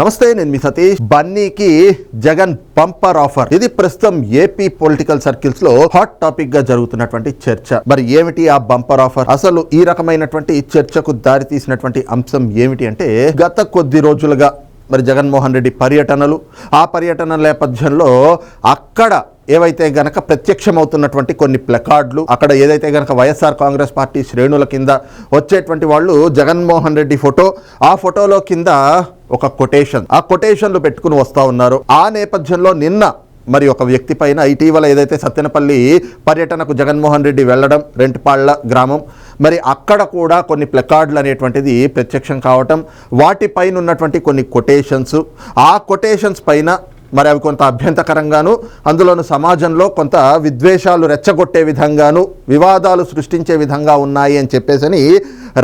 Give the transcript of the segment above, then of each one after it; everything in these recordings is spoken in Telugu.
నమస్తే నేను మీ సతీష్. బన్నీకి జగన్ బంపర్ ఆఫర్. ఇది ప్రస్తుతం ఏపీ పొలిటికల్ సర్కిల్స్లో హాట్ టాపిక్గా జరుగుతున్నటువంటి చర్చ. మరి ఏమిటి ఆ బంపర్ ఆఫర్? అసలు ఈ రకమైనటువంటి చర్చకు దారి తీసినటువంటి అంశం ఏమిటి అంటే గత కొద్ది రోజులుగా మరి జగన్మోహన్ రెడ్డి పర్యటనలు ఆ పర్యటన నేపథ్యంలో అక్కడ ఏవైతే గనక ప్రత్యక్షమవుతున్నటువంటి కొన్ని ప్లకార్డులు అక్కడ ఏదైతే గనక వైఎస్ఆర్ కాంగ్రెస్ పార్టీ శ్రేణుల కింద వచ్చేటువంటి వాళ్ళు జగన్మోహన్ రెడ్డి ఫోటో ఆ ఫోటోలో కింద ఒక కొటేషన్ ఆ కొటేషన్లు పెట్టుకుని వస్తూ ఉన్నారు. ఆ నేపథ్యంలో నిన్న మరి ఒక వ్యక్తి పైన ఇటీవల ఏదైతే సత్తెనపల్లి పర్యటనకు జగన్మోహన్ రెడ్డి వెళ్ళడం రెంటిపాళ్ళ గ్రామం మరి అక్కడ కూడా కొన్ని ప్లకార్డులు అనేటువంటిది ప్రత్యక్షం కావటం వాటిపైన ఉన్నటువంటి కొన్ని కొటేషన్స్ ఆ కొటేషన్స్ పైన మరి అవి కొంత అభ్యంతకరంగాను అందులోను సమాజంలో కొంత విద్వేషాలు రెచ్చగొట్టే విధంగాను వివాదాలు సృష్టించే విధంగా ఉన్నాయి అని చెప్పేసని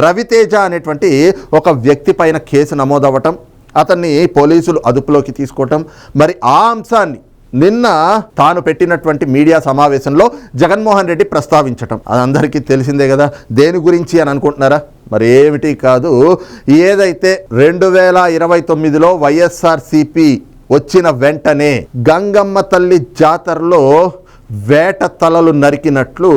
రవితేజ అనేటువంటి ఒక వ్యక్తి పైన కేసు నమోదవ్వటం అతన్ని పోలీసులు అదుపులోకి తీసుకోవటం. మరి ఆ అంశాన్ని నిన్న తాను పెట్టినటువంటి మీడియా సమావేశంలో జగన్మోహన్ రెడ్డి ప్రస్తావించటం. అది అందరికీ తెలిసిందే కదా. దేని గురించి అని అనుకుంటున్నారా? మరి ఏమిటి కాదు. ఏదైతే రెండు వేల ఇరవై తొమ్మిదిలో వైఎస్ఆర్సిపి వచ్చిన వెంటనే గంగమ్మ తల్లి జాతరలో వేట తలలు నరికినట్లు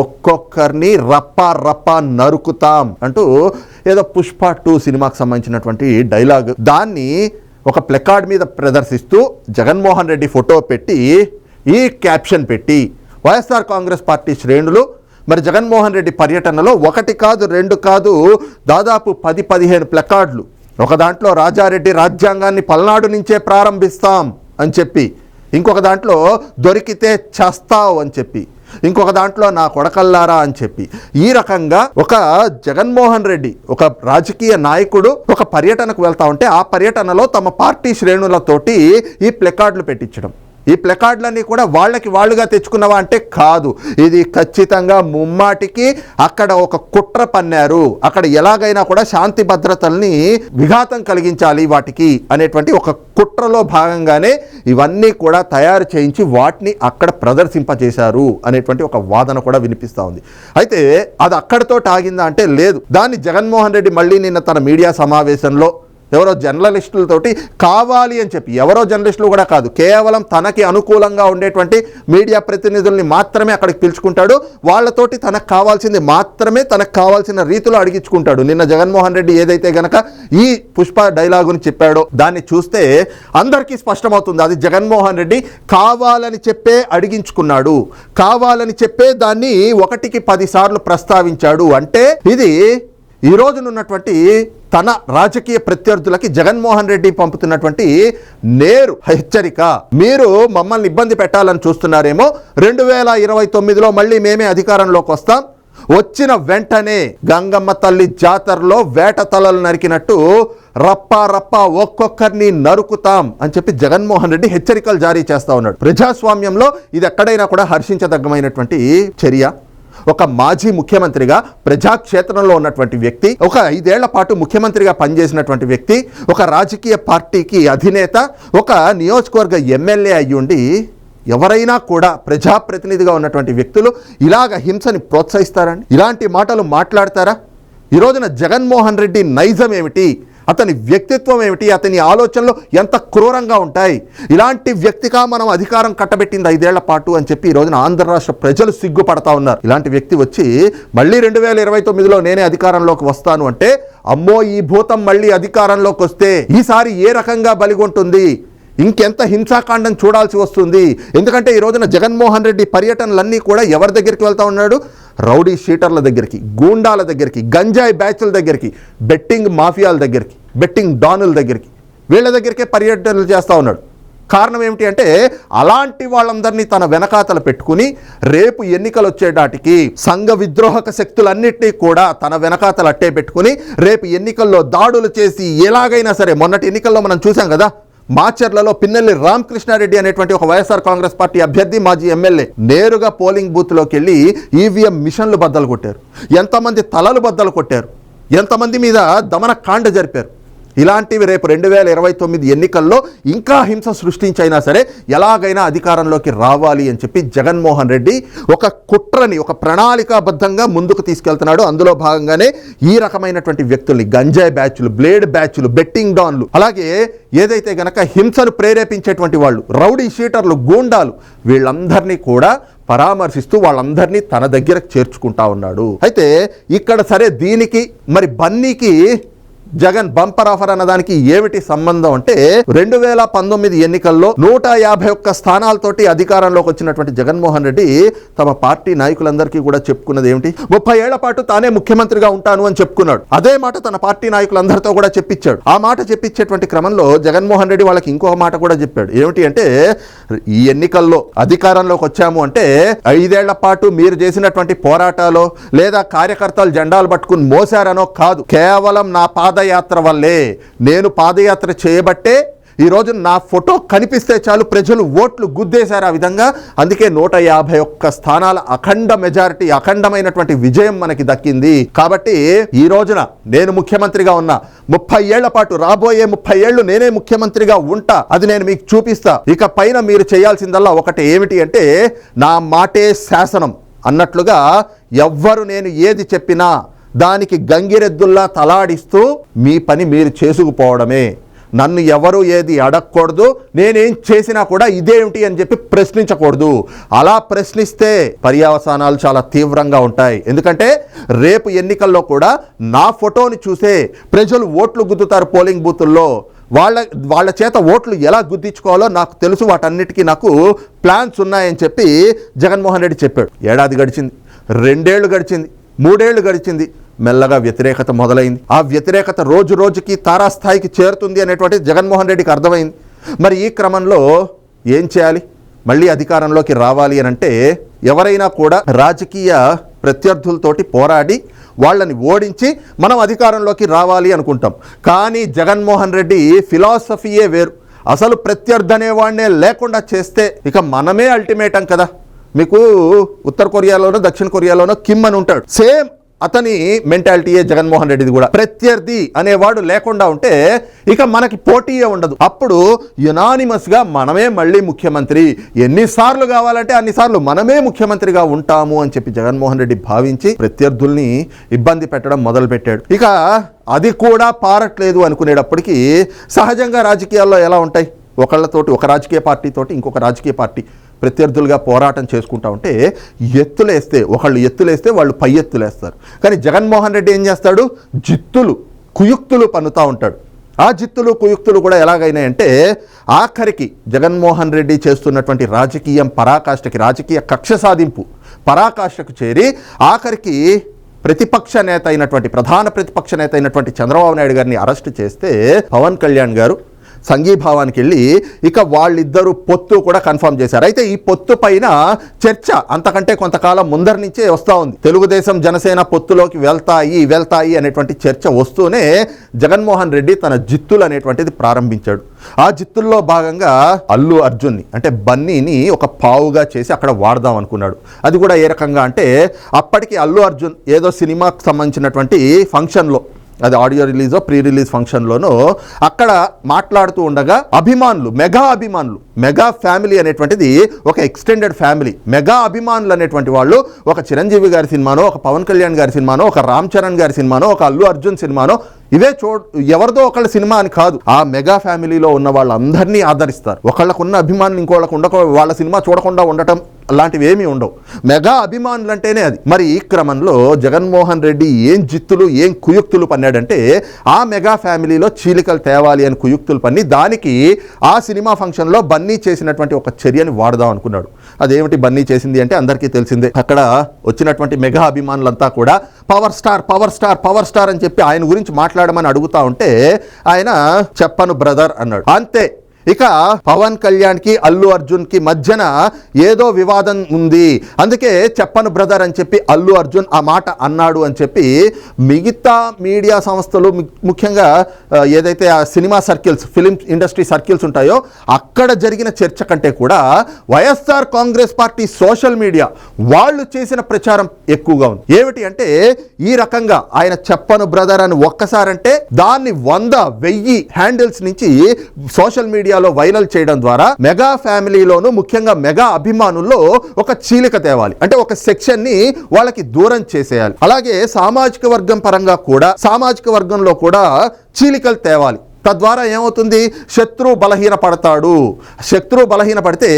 ఒక్కొక్కరిని రప్పా రప్పా నరుకుతాం అంటూ ఏదో పుష్ప టూ సినిమాకి సంబంధించినటువంటి డైలాగ్. దాన్ని ఒక ప్లెకార్డ్ మీద ప్రదర్శిస్తూ జగన్మోహన్ రెడ్డి ఫోటో పెట్టి ఈ క్యాప్షన్ పెట్టి వైఎస్ఆర్ కాంగ్రెస్ పార్టీ శ్రేణులు మరి జగన్మోహన్ రెడ్డి పర్యటనలో ఒకటి కాదు రెండు కాదు దాదాపు పది పదిహేను ప్లకార్డులు. ఒక దాంట్లో రాజారెడ్డి రాజ్యాంగాన్ని పల్నాడు నుంచే ప్రారంభిస్తాం అని చెప్పి ఇంకొక దాంట్లో దొరికితే చేస్తావు అని చెప్పి. ఇంకొక దాంట్లో నా కొడకల్లారా అని చెప్పి. ఈ రకంగా ఒక జగన్మోహన్ రెడ్డి ఒక రాజకీయ నాయకుడు ఒక పర్యటనకు వెళ్తా ఉంటే ఆ పర్యటనలో తమ పార్టీ శ్రేణులతోటి ఈ ప్లెకార్డులు పెట్టించడం. ఈ ప్లకార్డులన్నీ కూడా వాళ్ళకి వాళ్ళుగా తెచ్చుకున్నవా అంటే కాదు. ఇది ఖచ్చితంగా ముమ్మాటికి అక్కడ ఒక కుట్ర పన్నారు. అక్కడ ఎలాగైనా కూడా శాంతి భద్రతల్ని విఘాతం కలిగించాలి వాటికి అనేటువంటి ఒక కుట్రలో భాగంగానే ఇవన్నీ కూడా తయారు చేయించి వాటిని అక్కడ ప్రదర్శింపజేశారు అనేటువంటి ఒక వాదన కూడా వినిపిస్తూ ఉంది. అయితే అది అక్కడితో ఆగిందా అంటే లేదు. దాన్ని జగన్మోహన్ రెడ్డి మళ్ళీ నిన్న తన మీడియా సమావేశంలో ఎవరో జర్నలిస్టులతోటి కావాలి అని చెప్పి. ఎవరో జర్నలిస్టులు కూడా కాదు. కేవలం తనకి అనుకూలంగా ఉండేటువంటి మీడియా ప్రతినిధుల్ని మాత్రమే అక్కడికి పిలుచుకుంటాడు. వాళ్ళతోటి తనకు కావాల్సింది మాత్రమే తనకు కావాల్సిన రీతిలో అడిగించుకుంటాడు. నిన్న జగన్మోహన్ రెడ్డి ఏదైతే గనక ఈ పుష్ప డైలాగుని చెప్పాడో దాన్ని చూస్తే అందరికీ స్పష్టమవుతుంది. అది జగన్మోహన్ రెడ్డి కావాలని చెప్పే అడిగించుకున్నాడు. కావాలని చెప్పే దాన్ని ఒకటికి పదిసార్లు ప్రస్తావించాడు. అంటే ఇది ఈ రోజునున్నటువంటి తన రాజకీయ ప్రత్యర్థులకి జగన్మోహన్ రెడ్డి పంపుతున్నటువంటి నేరు హెచ్చరిక. మీరు మమ్మల్ని ఇబ్బంది పెట్టాలని చూస్తున్నారేమో. రెండు వేల ఇరవై తొమ్మిదిలో మళ్ళీ మేమే అధికారంలోకి వస్తాం. వచ్చిన వెంటనే గంగమ్మ తల్లి జాతరలో వేట తలలు నరికినట్టు రప్పా రప్పా ఒక్కొక్కరిని నరుకుతాం అని చెప్పి జగన్మోహన్ రెడ్డి హెచ్చరికలు జారీ చేస్తా ఉన్నాడు. ప్రజాస్వామ్యంలో ఇది ఎక్కడైనా కూడా హర్షించదగ్గమైనటువంటి చర్య. ఒక మాజీ ముఖ్యమంత్రిగా ప్రజాక్షేత్రంలో ఉన్నటువంటి వ్యక్తి ఒక ఐదేళ్ళ పాటు ముఖ్యమంత్రిగా పనిచేసినటువంటి వ్యక్తి ఒక రాజకీయ పార్టీకి అధినేత ఒక నియోజకవర్గ ఎమ్మెల్యే అయ్యుండి ఎవరైనా కూడా ప్రజాప్రతినిధిగా ఉన్నటువంటి వ్యక్తులు ఇలాగ హింసని ప్రోత్సహిస్తారండి. ఇలాంటి మాటలు మాట్లాడతారా? ఈ రోజున జగన్మోహన్ రెడ్డి నైజం ఏమిటి? అతని వ్యక్తిత్వం ఏమిటి? అతని ఆలోచనలు ఎంత క్రూరంగా ఉంటాయి? ఇలాంటి వ్యక్తిగా మనం అధికారం కట్టబెట్టింది ఐదేళ్ళ పాటు అని చెప్పి ఈ రోజున ఆంధ్ర రాష్ట్ర ప్రజలు సిగ్గుపడతా ఉన్నారు. ఇలాంటి వ్యక్తి వచ్చి మళ్ళీ రెండు వేల ఇరవై తొమ్మిదిలో నేనే అధికారంలోకి వస్తాను అంటే అమ్మో ఈ భూతం మళ్ళీ అధికారంలోకి వస్తే ఈసారి ఏ రకంగా బలిగొంటుంది? ఇంకెంత హింసాకాండం చూడాల్సి వస్తుంది? ఎందుకంటే ఈ రోజున జగన్మోహన్ రెడ్డి పర్యటనలన్నీ కూడా ఎవరి దగ్గరికి వెళ్తా ఉన్నాడు? రౌడీ షీటర్ల దగ్గరికి గూండాల దగ్గరికి గంజాయి బ్యాచ్ల దగ్గరికి బెట్టింగ్ మాఫియాల దగ్గరికి బెట్టింగ్ డానుల దగ్గరికి వీళ్ళ దగ్గరికే పర్యటనలు చేస్తూ ఉన్నాడు. కారణం ఏమిటి అంటే అలాంటి వాళ్ళందరినీ తన వెనకాతల పెట్టుకుని రేపు ఎన్నికలు వచ్చేటాటికి సంఘ విద్రోహక శక్తులన్నింటినీ కూడా తన వెనకాతలు అట్టే పెట్టుకుని రేపు ఎన్నికల్లో దాడులు చేసి ఎలాగైనా సరే మొన్నటి ఎన్నికల్లో మనం చూసాం కదా మాచర్లలో పిన్నెల్లి రామకృష్ణారెడ్డి అనేటువంటి ఒక వైఎస్ఆర్ కాంగ్రెస్ పార్టీ అభ్యర్థి మాజీ ఎమ్మెల్యే నేరుగా పోలింగ్ బూత్లోకి వెళ్ళి ఈవీఎం మిషన్లు బద్దలు కొట్టారు. ఎంతమంది తలలు బద్దలు కొట్టారు. ఎంతమంది మీద దమన కాండ జరిపారు. ఇలాంటివి రేపు రెండు వేల ఇరవై తొమ్మిది ఎన్నికల్లో ఇంకా హింస సృష్టించైనా సరే ఎలాగైనా అధికారంలోకి రావాలి అని చెప్పి జగన్మోహన్ రెడ్డి ఒక కుట్రని ఒక ప్రణాళికాబద్ధంగా ముందుకు తీసుకెళ్తున్నాడు. అందులో భాగంగానే ఈ రకమైనటువంటి వ్యక్తుల్ని గంజాయి బ్యాచ్లు బ్లేడ్ బ్యాచ్లు బెట్టింగ్ డాన్లు అలాగే ఏదైతే గనక హింసను ప్రేరేపించేటువంటి వాళ్ళు రౌడీ షీటర్లు గూండాలు వీళ్ళందరినీ కూడా పరామర్శిస్తూ వాళ్ళందరినీ తన దగ్గరకు చేర్చుకుంటా ఉన్నాడు. అయితే ఇక్కడ సరే దీనికి మరి బన్నీకి జగన్ బంపర్ ఆఫర్ అన్నదానికి ఏమిటి సంబంధం అంటే రెండు వేల పంతొమ్మిది ఎన్నికల్లో నూట యాభై ఒక్క స్థానాలతోటి అధికారంలోకి వచ్చినటువంటి జగన్మోహన్ రెడ్డి తమ పార్టీ నాయకులందరికీ కూడా చెప్పుకున్నది ఏమిటి? ముప్పై ఏళ్ళ పాటు తానే ముఖ్యమంత్రిగా ఉంటాను అని చెప్పుకున్నాడు. అదే మాట తన పార్టీ నాయకులందరితో కూడా చెప్పించాడు ఆ మాట చెప్పించేటువంటి క్రమంలో జగన్మోహన్ రెడ్డి వాళ్ళకి ఇంకొక మాట కూడా చెప్పాడు. ఏమిటి అంటే ఈ ఎన్నికల్లో అధికారంలోకి వచ్చాము అంటే ఐదేళ్ళ పాటు మీరు చేసినటువంటి పోరాటాలు లేదా కార్యకర్తలు జెండాలు పట్టుకుని మోసారనో కాదు. కేవలం నా పాద పాదయాత్ర వల్లే నేను పాదయాత్ర చేయబట్టే ఈ నా ఫోటో కనిపిస్తే చాలు ప్రజలు ఓట్లు గుద్దేశారు ఆ విధంగా. అందుకే నూట యాభై ఒక్క స్థానాల అఖండ మెజారిటీ అఖండమైనటువంటి విజయం మనకి దక్కింది. కాబట్టి ఈ రోజున నేను ముఖ్యమంత్రిగా ఉన్నా. ముప్పై ఏళ్ళ పాటు రాబోయే ముప్పై ఏళ్ళు నేనే ముఖ్యమంత్రిగా ఉంటా. అది నేను మీకు చూపిస్తా. ఇక పైన మీరు చేయాల్సిందల్లా ఒకటి ఏమిటి అంటే నా మాటే శాసనం అన్నట్లుగా ఎవ్వరు నేను ఏది చెప్పినా దానికి గంగిరెద్దుల్లా తలాడిస్తూ మీ పని మీరు చేసుకుపోవడమే. నన్ను ఎవరు ఏది అడగకూడదు నేనేం చేసినా కూడా ఇదేమిటి అని చెప్పి ప్రశ్నించకూడదు. అలా ప్రశ్నిస్తే పర్యావసానాలు చాలా తీవ్రంగా ఉంటాయి. ఎందుకంటే రేపు ఎన్నికల్లో కూడా నా ఫోటోని చూసే ప్రజలు ఓట్లు గుద్దుతారు పోలింగ్ బూతుల్లో. వాళ్ళ వాళ్ళ చేత ఓట్లు ఎలా గుద్దించుకోవాలో నాకు తెలుసు. వాటన్నిటికీ నాకు ప్లాన్స్ ఉన్నాయని చెప్పి జగన్మోహన్ రెడ్డి చెప్పాడు. ఏడాది గడిచింది రెండేళ్ళు గడిచింది మూడేళ్ళు గడిచింది. మెల్లగా వ్యతిరేకత మొదలైంది. ఆ వ్యతిరేకత రోజు రోజుకి తారాస్థాయికి చేరుతుంది అనేటువంటిది జగన్మోహన్ రెడ్డికి అర్థమైంది. మరి ఈ క్రమంలో ఏం చేయాలి? మళ్ళీ అధికారంలోకి రావాలి అని అంటే ఎవరైనా కూడా రాజకీయ ప్రత్యర్థులతోటి పోరాడి వాళ్ళని ఓడించి మనం అధికారంలోకి రావాలి అనుకుంటాం. కానీ జగన్మోహన్ రెడ్డి ఫిలాసఫీయే వేరు. అసలు ప్రత్యర్థి అనేవాడినే లేకుండా చేస్తే ఇక మనమే అల్టిమేటం కదా. మీకు ఉత్తర కొరియాలోనో దక్షిణ కొరియాలోనో కిమ్ అని ఉంటాడు. సేమ్ అతని మెంటాలిటీయే జగన్మోహన్ రెడ్డిది కూడా. ప్రత్యర్థి అనేవాడు లేకుండా ఉంటే ఇక మనకి పోటీయే ఉండదు. అప్పుడు యునానిమస్గా మనమే మళ్ళీ ముఖ్యమంత్రి. ఎన్నిసార్లు కావాలంటే అన్నిసార్లు మనమే ముఖ్యమంత్రిగా ఉంటాము అని చెప్పి జగన్మోహన్ రెడ్డి భావించి ప్రత్యర్థుల్ని ఇబ్బంది పెట్టడం మొదలు పెట్టాడు ఇక అది కూడా పారట్లేదు అనుకునేటప్పటికీ సహజంగా రాజకీయాల్లో ఎలా ఉంటాయి? ఒకళ్ళతోటి ఒక రాజకీయ పార్టీతోటి ఇంకొక రాజకీయ పార్టీ. ప్రత్యర్థులుగా పోరాటం చేసుకుంటా ఉంటే ఎత్తులేస్తే ఒకళ్ళు ఎత్తులేస్తే వాళ్ళు పై ఎత్తులేస్తారు. కానీ జగన్మోహన్ రెడ్డి ఏం చేస్తాడు? జిత్తులు కుయుక్తులు పన్నుతూ ఉంటాడు. ఆ జిత్తులు కుయుక్తులు కూడా ఎలాగైనాయంటే ఆఖరికి జగన్మోహన్ రెడ్డి చేస్తున్నటువంటి రాజకీయం పరాకాష్ఠకి రాజకీయ కక్ష సాధింపు పరాకాష్ఠకు చేరి ఆఖరికి ప్రతిపక్ష నేత అయినటువంటి ప్రధాన ప్రతిపక్ష నేత అయినటువంటి చంద్రబాబు నాయుడు గారిని అరెస్ట్ చేస్తే పవన్ కళ్యాణ్ గారు సంఘీభావానికి వెళ్ళి ఇక వాళ్ళిద్దరూ పొత్తు కూడా కన్ఫర్మ్ చేశారు. అయితే ఈ పొత్తు పైన చర్చ అంతకంటే కొంతకాలం ముందరి నుంచే వస్తూ ఉంది. తెలుగుదేశం జనసేన పొత్తులోకి వెళ్తాయి వెళ్తాయి అనేటువంటి చర్చ వస్తూనే జగన్మోహన్ రెడ్డి తన జిత్తులు అనేటువంటిది ప్రారంభించాడు. ఆ జిత్తుల్లో భాగంగా అల్లు అర్జున్ని అంటే బన్నీని ఒక పావుగా చేసి అక్కడ వాడదాం అనుకున్నాడు. అది కూడా ఏ రకంగా అంటే అప్పటికి అల్లు అర్జున్ ఏదో సినిమాకు సంబంధించినటువంటి ఫంక్షన్లో అది ఆడియో రిలీజో ప్రీ రిలీజ్ ఫంక్షన్లోనూ అక్కడ మాట్లాడుతూ ఉండగా అభిమానులు మెగా అభిమానులు మెగా ఫ్యామిలీ అనేటువంటిది ఒక ఎక్స్టెండెడ్ ఫ్యామిలీ మెగా అభిమానులు అనేటువంటి వాళ్ళు ఒక చిరంజీవి గారి సినిమానో ఒక పవన్ కళ్యాణ్ గారి సినిమానో ఒక రామ్ చరణ్ గారి సినిమానో ఒక అల్లు అర్జున్ సినిమానో ఇవే చూ ఎవరిదో ఒకళ్ళ సినిమా అని కాదు. ఆ మెగా ఫ్యామిలీలో ఉన్న వాళ్ళందరినీ ఆదరిస్తారు. ఒకళ్ళకున్న అభిమానులు ఇంకోళ్ళకు ఉండక వాళ్ళ సినిమా చూడకుండా ఉండటం అలాంటివి ఏమీ ఉండవు. మెగా అభిమానులు అంటేనే అది. మరి ఈ క్రమంలో జగన్మోహన్ రెడ్డి ఏం జిత్తులు ఏం కుయుక్తులు పన్నాడంటే ఆ మెగా ఫ్యామిలీలో చీలికలు తేవాలి అని కుయుక్తులు పన్ని దానికి ఆ సినిమా ఫంక్షన్లో బన్నీ చేసినటువంటి ఒక చర్యని వాడదాం అనుకున్నాడు. అదేమిటి బన్నీ చేసింది అంటే అందరికీ తెలిసిందే. అక్కడ వచ్చినటువంటి మెగా అభిమానులంతా కూడా power star power star power star అని చెప్పి ఆయన గురించి మాట్లాడమని అడుగుతా ఉంటే ఆయన చెప్పను బ్రదర్ అన్నాడు. అంతే. ఇక పవన్ కళ్యాణ్కి అల్లు అర్జున్కి మధ్యన ఏదో వివాదం ఉంది. అందుకే చెప్పను బ్రదర్ అని చెప్పి అల్లు అర్జున్ ఆ మాట అన్నాడు అని చెప్పి మిగతా మీడియా సంస్థలు ముఖ్యంగా ఏదైతే ఆ cinema circles film industry circles ఉంటాయో అక్కడ జరిగిన చర్చ కంటే కూడా YSR Congress party social media వాళ్ళు చేసిన ప్రచారం ఎక్కువగా ఉంది. ఏమిటి అంటే ఈ రకంగా ఆయన చెప్పను బ్రదర్ అని ఒక్కసారంటే దాన్ని వంద వెయ్యి హ్యాండిల్స్ నుంచి సోషల్ మీడియా మీడియాలో వైరల్ చేయడం ద్వారా మెగా ఫ్యామిలీలోను ముఖ్యంగా మెగా అభిమానుల్లో ఒక చీలిక తేవాలి. అంటే ఒక సెక్షన్ని వాళ్ళకి దూరం చేసేయాలి. అలాగే సామాజిక వర్గం పరంగా కూడా సామాజిక వర్గంలో కూడా చీలికలు తేవాలి. తద్వారా ఏమవుతుంది? శత్రువు బలహీన పడతాడు. శత్రువు బలహీన పడితే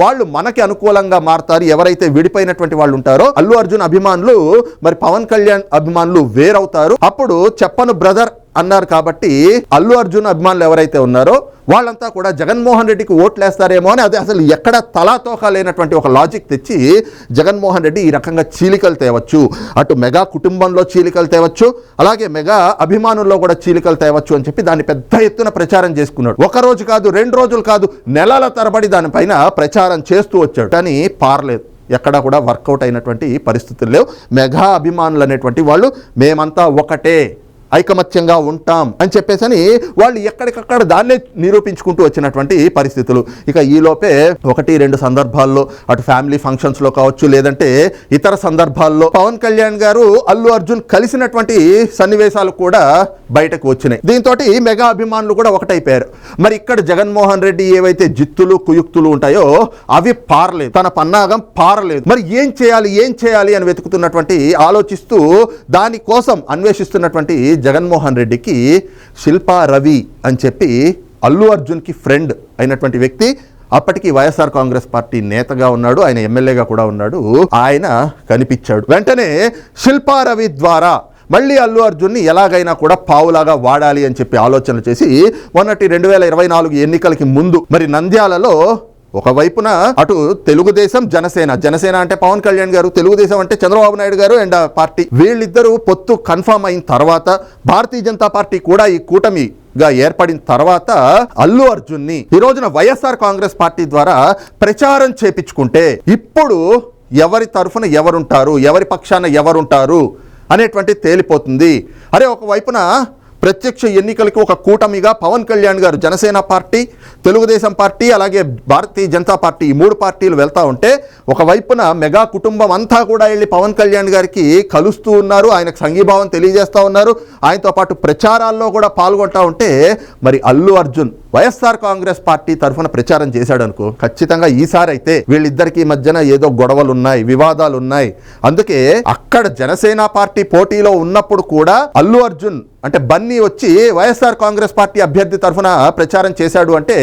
వాళ్ళు మనకి అనుకూలంగా మారుతారు. ఎవరైతే విడిపోయినటువంటి వాళ్ళు ఉంటారో అల్లు అర్జున్ అభిమానులు మరి పవన్ కళ్యాణ్ అభిమానులు వేరవుతారు. అప్పుడు చెప్పను బ్రదర్ అన్నారు కాబట్టి అల్లు అర్జున్ అభిమానులు ఎవరైతే ఉన్నారో వాళ్ళంతా కూడా జగన్మోహన్ రెడ్డికి ఓట్లేస్తారేమో అని అది అసలు ఎక్కడ తలాతోక లేనటువంటి ఒక లాజిక్ తెచ్చి జగన్మోహన్ రెడ్డి ఈ రకంగా చీలికలు తేవచ్చు. అటు మెగా కుటుంబంలో చీలికలు తేవచ్చు. అలాగే మెగా అభిమానుల్లో కూడా చీలికలు తేవచ్చు అని చెప్పి దాన్ని పెద్ద ఎత్తున ప్రచారం చేసుకున్నాడు. ఒక రోజు కాదు రెండు రోజులు కాదు నెలల తరబడి దానిపైన ప్రచారం చేస్తూ వచ్చాడు. కానీ పారలేదు. ఎక్కడా కూడా వర్కౌట్ అయినటువంటి పరిస్థితులు లేవు. మెగా అభిమానులు అనేటువంటి వాళ్ళు మేమంతా ఒకటే. ఐకమత్యంగా ఉంటాం అని చెప్పేసి అని వాళ్ళు ఎక్కడికక్కడ దాన్నే నిరూపించుకుంటూ వచ్చినటువంటి పరిస్థితులు. ఇక ఈలోపే ఒకటి రెండు సందర్భాల్లో అటు ఫ్యామిలీ ఫంక్షన్స్లో కావచ్చు లేదంటే ఇతర సందర్భాల్లో పవన్ కళ్యాణ్ గారు అల్లు అర్జున్ కలిసినటువంటి సన్నివేశాలు కూడా బయటకు వచ్చినాయి. దీంతో మెగా అభిమానులు కూడా ఒకటైపోయారు. మరి ఇక్కడ జగన్మోహన్ రెడ్డి ఏవైతే జిత్తులు కుయుక్తులు ఉంటాయో అవి పారలేదు. తన పన్నాగం పారలేదు. మరి ఏం చేయాలి ఏం చేయాలి అని వెతుకుతున్నటువంటి ఆలోచిస్తూ దానికోసం అన్వేషిస్తున్నటువంటి జగన్మోహన్ రెడ్డికి శిల్పా రవి అని చెప్పి అల్లు అర్జున్కి ఫ్రెండ్ అయినటువంటి వ్యక్తి. అప్పటికి వైఎస్ఆర్ కాంగ్రెస్ పార్టీ నేతగా ఉన్నాడు ఆయన ఎమ్మెల్యేగా కూడా ఉన్నాడు. ఆయన కనిపించాడు. వెంటనే శిల్పారవి ద్వారా మళ్ళీ అల్లు అర్జున్ని ఎలాగైనా కూడా పావులాగా వాడాలి అని చెప్పి ఆలోచన చేసి మొన్నటి రెండు వేల ఇరవై నాలుగు ఎన్నికలకి ముందు మరి నంద్యాలలో ఒకవైపున అటు తెలుగుదేశం జనసేన. జనసేన అంటే పవన్ కళ్యాణ్ గారు తెలుగుదేశం అంటే చంద్రబాబు నాయుడు గారు అండ్ ఆ పార్టీ. వీళ్ళిద్దరూ పొత్తు కన్ఫామ్ అయిన తర్వాత భారతీయ జనతా పార్టీ కూడా ఈ కూటమి గా ఏర్పడిన తర్వాత అల్లు అర్జున్ని ఈ రోజున వైఎస్ఆర్ కాంగ్రెస్ పార్టీ ద్వారా ప్రచారం చేపించుకుంటే ఇప్పుడు ఎవరి తరఫున ఎవరుంటారు ఎవరి పక్షాన ఎవరుంటారు అనేటువంటి తేలిపోతుంది. అరే ఒకవైపున ప్రత్యక్ష ఎన్నికలకి ఒక కూటమిగా పవన్ కళ్యాణ్ గారు జనసేన పార్టీ తెలుగుదేశం పార్టీ అలాగే భారతీయ జనతా పార్టీ ఈ మూడు పార్టీలు వెళ్తూ ఉంటే ఒకవైపున మెగా కుటుంబం అంతా కూడా వెళ్ళి పవన్ కళ్యాణ్ గారికి కలుస్తూ ఉన్నారు. ఆయనకు సంఘీభావం తెలియజేస్తూ ఉన్నారు. ఆయనతో పాటు ప్రచారాల్లో కూడా పాల్గొంటూ ఉంటే మరి అల్లు అర్జున్ వైఎస్ఆర్ కాంగ్రెస్ పార్టీ తరఫున ప్రచారం చేశాడు అనుకో ఖచ్చితంగా ఈసారి అయితే వీళ్ళిద్దరికి మధ్యన ఏదో గొడవలు ఉన్నాయి వివాదాలు ఉన్నాయి అందుకే అక్కడ జనసేన పార్టీ పోటీలో ఉన్నప్పుడు కూడా అల్లు అర్జున్ అంటే బన్నీ వచ్చి వైఎస్ఆర్ కాంగ్రెస్ పార్టీ అభ్యర్థి తరఫున ప్రచారం చేశాడు అంటే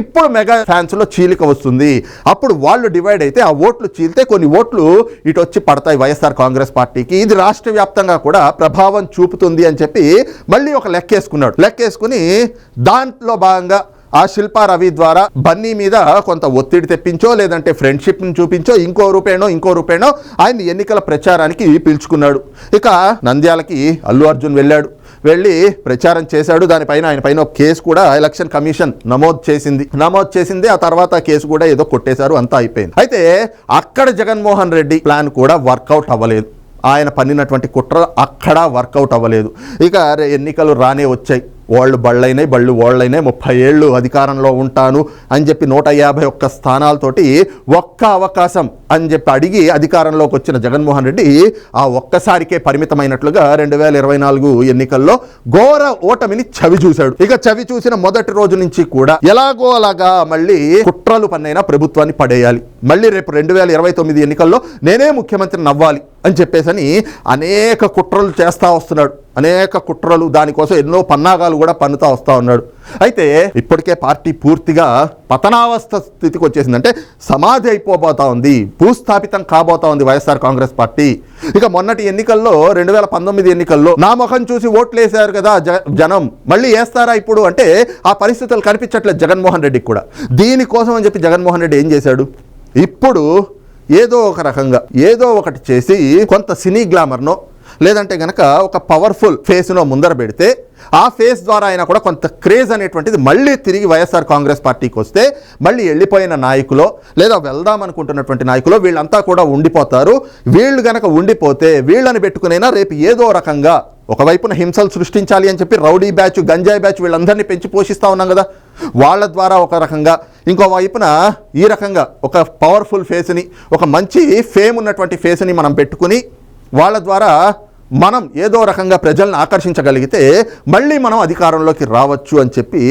ఇప్పుడు మెగా ఫ్యాన్స్లో చీలిక వస్తుంది. అప్పుడు వాళ్ళు డివైడ్ అయితే ఆ ఓట్లు చీలితే కొన్ని ఓట్లు ఇటు వచ్చి పడతాయి వైఎస్ఆర్ కాంగ్రెస్ పార్టీకి. ఇది రాష్ట్ర వ్యాప్తంగా కూడా ప్రభావం చూపుతుంది అని చెప్పి మళ్ళీ ఒక లెక్కేసుకున్నాడు. లెక్కేసుకుని దాంట్లో భాగంగా ఆ శిల్పా రవి ద్వారా బన్నీ మీద కొంత ఒత్తిడి తెప్పించో లేదంటే ఫ్రెండ్షిప్ని చూపించో ఇంకో రూపేణో ఇంకో రూపేణో ఆయన ఎన్నికల ప్రచారానికి పిలుచుకున్నాడు. ఇక నంద్యాలకి అల్లు అర్జున్ వెళ్ళాడు. వెళ్ళి ప్రచారం చేశాడు. దానిపైన ఆయన పైన ఒక కేసు కూడా ఎలక్షన్ కమిషన్ నమోదు చేసింది. నమోదు చేసింది. ఆ తర్వాత కేసు కూడా ఏదో కొట్టేశారు. అంతా అయిపోయింది. అయితే అక్కడ జగన్మోహన్ రెడ్డి ప్లాన్ కూడా వర్కౌట్ అవ్వలేదు. ఆయన పన్నినటువంటి కుట్ర అక్కడ వర్కౌట్ అవ్వలేదు. ఇక రే- ఎన్నికలు రానే వచ్చాయి. వాళ్ళు బళ్ళైనాయి బళ్ళు వాళ్ళైనాయి ముప్పై ఏళ్ళు అధికారంలో ఉంటాను అని చెప్పి నూట యాభై ఒక్క స్థానాలతోటి ఒక్క అవకాశం అని చెప్పి అడిగి అధికారంలోకి వచ్చిన జగన్మోహన్ రెడ్డి ఆ ఒక్కసారికే పరిమితమైనట్లుగా రెండు వేల ఇరవై నాలుగు ఎన్నికల్లో ఘోర ఓటమిని చవి చూశాడు. ఇక చవి చూసిన మొదటి రోజు నుంచి కూడా ఎలాగో అలాగా మళ్ళీ కుట్రలు పన్నైనా ప్రభుత్వాన్ని పడేయాలి. మళ్ళీ రేపు రెండు వేల ఇరవై తొమ్మిది ఎన్నికల్లో నేనే ముఖ్యమంత్రిని నవ్వాలి అని చెప్పేసని అనేక కుట్రలు చేస్తా వస్తున్నాడు. అనేక కుట్రలు దానికోసం ఎన్నో పన్నాగాలు కూడా పన్నుతా వస్తూ ఉన్నాడు. అయితే ఇప్పటికే పార్టీ పూర్తిగా పతనావస్థ స్థితికి వచ్చేసిందంటే సమాధి అయిపోబోతా ఉంది భూస్థాపితం కాబోతా ఉంది వైఎస్ఆర్ కాంగ్రెస్ పార్టీ. ఇక మొన్నటి ఎన్నికల్లో రెండు వేల పంతొమ్మిది ఎన్నికల్లో నా ముఖం చూసి ఓట్లు వేశారు కదా జ- జనం. మళ్ళీ వేస్తారా ఇప్పుడు అంటే ఆ పరిస్థితులు కనిపించట్లేదు జగన్మోహన్ రెడ్డికి కూడా. దీనికోసం అని చెప్పి జగన్మోహన్ రెడ్డి ఏం చేశాడు? ఇప్పుడు ఏదో ఒక రకంగా ఏదో ఒకటి చేసి కొంత సినీ గ్లామర్నో లేదంటే గనక ఒక పవర్ఫుల్ ఫేస్లో ముందర పెడితే ఆ ఫేస్ ద్వారా అయినా కూడా కొంత క్రేజ్ అనేటువంటిది మళ్ళీ తిరిగి వైఎస్ఆర్ కాంగ్రెస్ పార్టీకి వస్తే మళ్ళీ వెళ్ళిపోయిన నాయకులో లేదా వెళ్దాం అనుకుంటున్నటువంటి నాయకులు వీళ్ళంతా కూడా ఉండిపోతారు. వీళ్ళు గనక ఉండిపోతే వీళ్ళని పెట్టుకునైనా రేపు ఏదో రకంగా ఒకవైపున హింసలు సృష్టించాలి అని చెప్పి రౌడీ బ్యాచ్ గంజాయి బ్యాచ్ వీళ్ళందరినీ పెంచి పోషిస్తూ ఉన్నాం కదా. వాళ్ళ ద్వారా ఒక రకంగా ఇంకో వైపున ఈ రకంగా ఒక పవర్ఫుల్ ఫేస్ని ఒక మంచి ఫేమ్ ఉన్నటువంటి ఫేస్ని మనం పెట్టుకుని వాళ్ళ ద్వారా మనం ఏదో రకంగా ప్రజల్ని ఆకర్షించగలిగితే మళ్ళీ మనం అధికారంలోకి రావచ్చు అని చెప్పి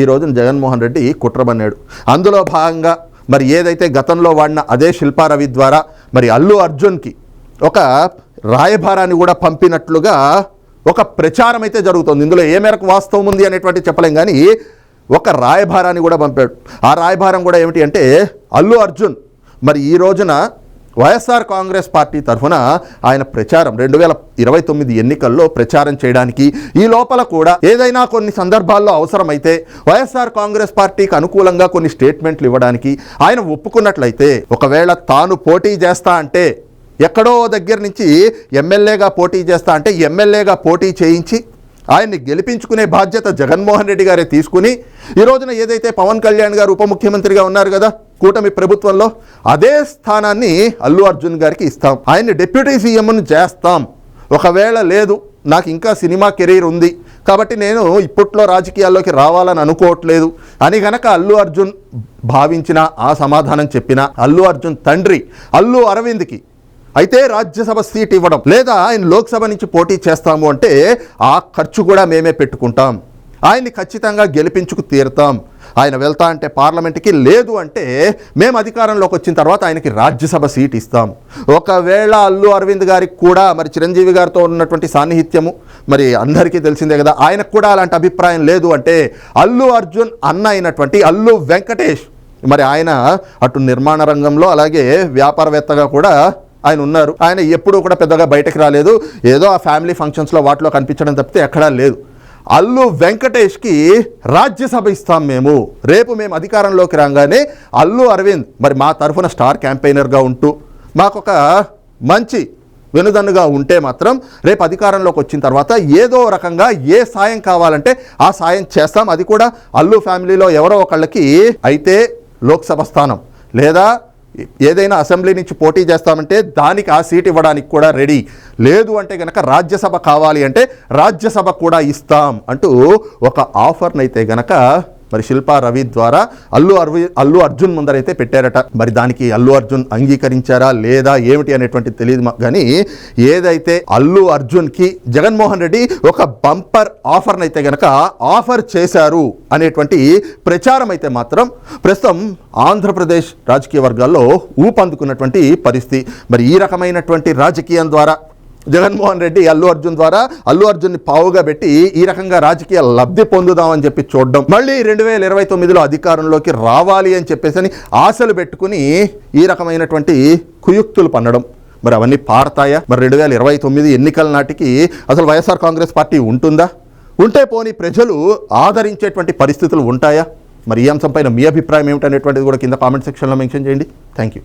ఈ రోజున జగన్మోహన్ రెడ్డి కుట్రబన్నాడు అందులో భాగంగా మరి ఏదైతే గతంలో వాడిన అదే శిల్పారవి ద్వారా మరి అల్లు అర్జున్కి ఒక రాయభారాన్ని కూడా పంపినట్లుగా ఒక ప్రచారం అయితే జరుగుతుంది. ఇందులో ఏ మేరకు వాస్తవం ఉంది అనేటువంటి చెప్పలేం కానీ ఒక రాయభారాన్ని కూడా పంపాడు. ఆ రాయభారం కూడా ఏమిటి అంటే అల్లు అర్జున్ మరి ఈ రోజున వైఎస్ఆర్ కాంగ్రెస్ పార్టీ తరఫున ఆయన ప్రచారం రెండు వేల ఇరవై తొమ్మిది ఎన్నికల్లో ప్రచారం చేయడానికి ఈ లోపల కూడా ఏదైనా కొన్ని సందర్భాల్లో అవసరమైతే వైఎస్ఆర్ కాంగ్రెస్ పార్టీకి అనుకూలంగా కొన్ని స్టేట్మెంట్లు ఇవ్వడానికి ఆయన ఒప్పుకున్నట్లయితే ఒకవేళ తాను పోటీ చేస్తా అంటే ఎక్కడో దగ్గర నుంచి ఎమ్మెల్యేగా పోటీ చేస్తా అంటే ఎమ్మెల్యేగా పోటీ చేయించి ఆయన్ని గెలిపించుకునే బాధ్యత జగన్మోహన్ రెడ్డి గారే తీసుకుని ఈ రోజున ఏదైతే పవన్ కళ్యాణ్ గారు ఉప ముఖ్యమంత్రిగా ఉన్నారు కదా కూటమి ప్రభుత్వంలో అదే స్థానాన్ని అల్లు అర్జున్ గారికి ఇస్తాం. ఆయన్ని డిప్యూటీ సీఎంను చేస్తాం. ఒకవేళ లేదు నాకు ఇంకా సినిమా కెరీర్ ఉంది. కాబట్టి నేను ఇప్పట్లో రాజకీయాల్లోకి రావాలని అనుకోవట్లేదు. అని గనక అల్లు అర్జున్ భావించిన ఆ సమాధానం చెప్పిన అల్లు అర్జున్ తండ్రి అల్లు అరవింద్కి అయితే రాజ్యసభ సీట్ ఇవ్వడం లేదా ఆయన లోక్సభ నుంచి పోటీ చేస్తాము అంటే ఆ ఖర్చు కూడా మేమే పెట్టుకుంటాం. ఆయన్ని ఖచ్చితంగా గెలిపించుకు తీరుతాం. ఆయన వెళ్తా అంటే పార్లమెంట్కి లేదు అంటే మేము అధికారంలోకి వచ్చిన తర్వాత ఆయనకి రాజ్యసభ సీట్ ఇస్తాం. ఒకవేళ అల్లు అరవింద్ గారికి కూడా మరి చిరంజీవి గారితో ఉన్నటువంటి సాన్నిహిత్యము మరి అందరికీ తెలిసిందే కదా ఆయనకు కూడా అలాంటి అభిప్రాయం లేదు అంటే అల్లు అర్జున్ అన్న అయినటువంటి అల్లు వెంకటేష్ మరి ఆయన అటు నిర్మాణ రంగంలో అలాగే వ్యాపారవేత్తగా కూడా ఆయన ఉన్నారు. ఆయన ఎప్పుడూ కూడా పెద్దగా బయటకు రాలేదు. ఏదో ఆ ఫ్యామిలీ ఫంక్షన్స్లో వాటిలో కనిపించడం తప్పితే ఎక్కడా లేదు. అల్లు వెంకటేష్కి రాజ్యసభ ఇస్తాం మేము. రేపు మేము అధికారంలోకి రాగానే అల్లు అరవింద్ మరి మా తరఫున స్టార్ క్యాంపెయినర్గా ఉంటూ మాకొక మంచి వెనుదన్నుగా ఉంటే మాత్రం రేపు అధికారంలోకి వచ్చిన తర్వాత ఏదో రకంగా ఏ సాయం కావాలంటే ఆ సాయం చేస్తాం. అది కూడా అల్లు ఫ్యామిలీలో ఎవరో ఒకళ్ళకి అయితే లోక్సభ స్థానం. లేదా ఏదైనా అసెంబ్లీ నుంచి పోటీ చేస్తామంటే దానికి ఆ సీట్ ఇవ్వడానికి కూడా రెడీ. లేదు అంటే గనక రాజ్యసభ కావాలి అంటే రాజ్యసభ కూడా ఇస్తాం అంటూ ఒక ఆఫర్నైతే గనక మరి శిల్పా రవి ద్వారా అల్లు అరవి అల్లు అర్జున్ ముందరైతే పెట్టారట. మరి దానికి అల్లు అర్జున్ అంగీకరించారా లేదా ఏమిటి అనేటువంటి తెలియదు కానీ ఏదైతే అల్లు అర్జున్కి జగన్మోహన్ రెడ్డి ఒక బంపర్ ఆఫర్నైతే గనక ఆఫర్ చేశారు అనేటువంటి ప్రచారం అయితే మాత్రం ప్రస్తుతం ఆంధ్రప్రదేశ్ రాజకీయ వర్గాల్లో ఊపందుకున్నటువంటి పరిస్థితి. మరి ఈ రకమైనటువంటి రాజకీయం ద్వారా జగన్మోహన్ రెడ్డి అల్లు అర్జున్ ద్వారా అల్లు అర్జున్ని పావుగా పెట్టి ఈ రకంగా రాజకీయ లబ్ధి పొందుదామని చెప్పి చూడడం మళ్ళీ రెండు వేల ఇరవై తొమ్మిదిలో అధికారంలోకి రావాలి అని చెప్పేసి అని ఆశలు పెట్టుకుని ఈ రకమైనటువంటి కుయుక్తులు పన్నడం మరి అవన్నీ పారతాయా? మరి రెండు వేల ఇరవై తొమ్మిది ఎన్నికల నాటికి అసలు వైఎస్ఆర్ కాంగ్రెస్ పార్టీ ఉంటుందా? ఉంటే పోని ప్రజలు ఆదరించేటువంటి పరిస్థితులు ఉంటాయా? మరి ఈ అంశంపైన మీ అభిప్రాయం ఏమిటనేటువంటిది కూడా కింద కామెంట్ సెక్షన్లో మెన్షన్ చేయండి. Thank you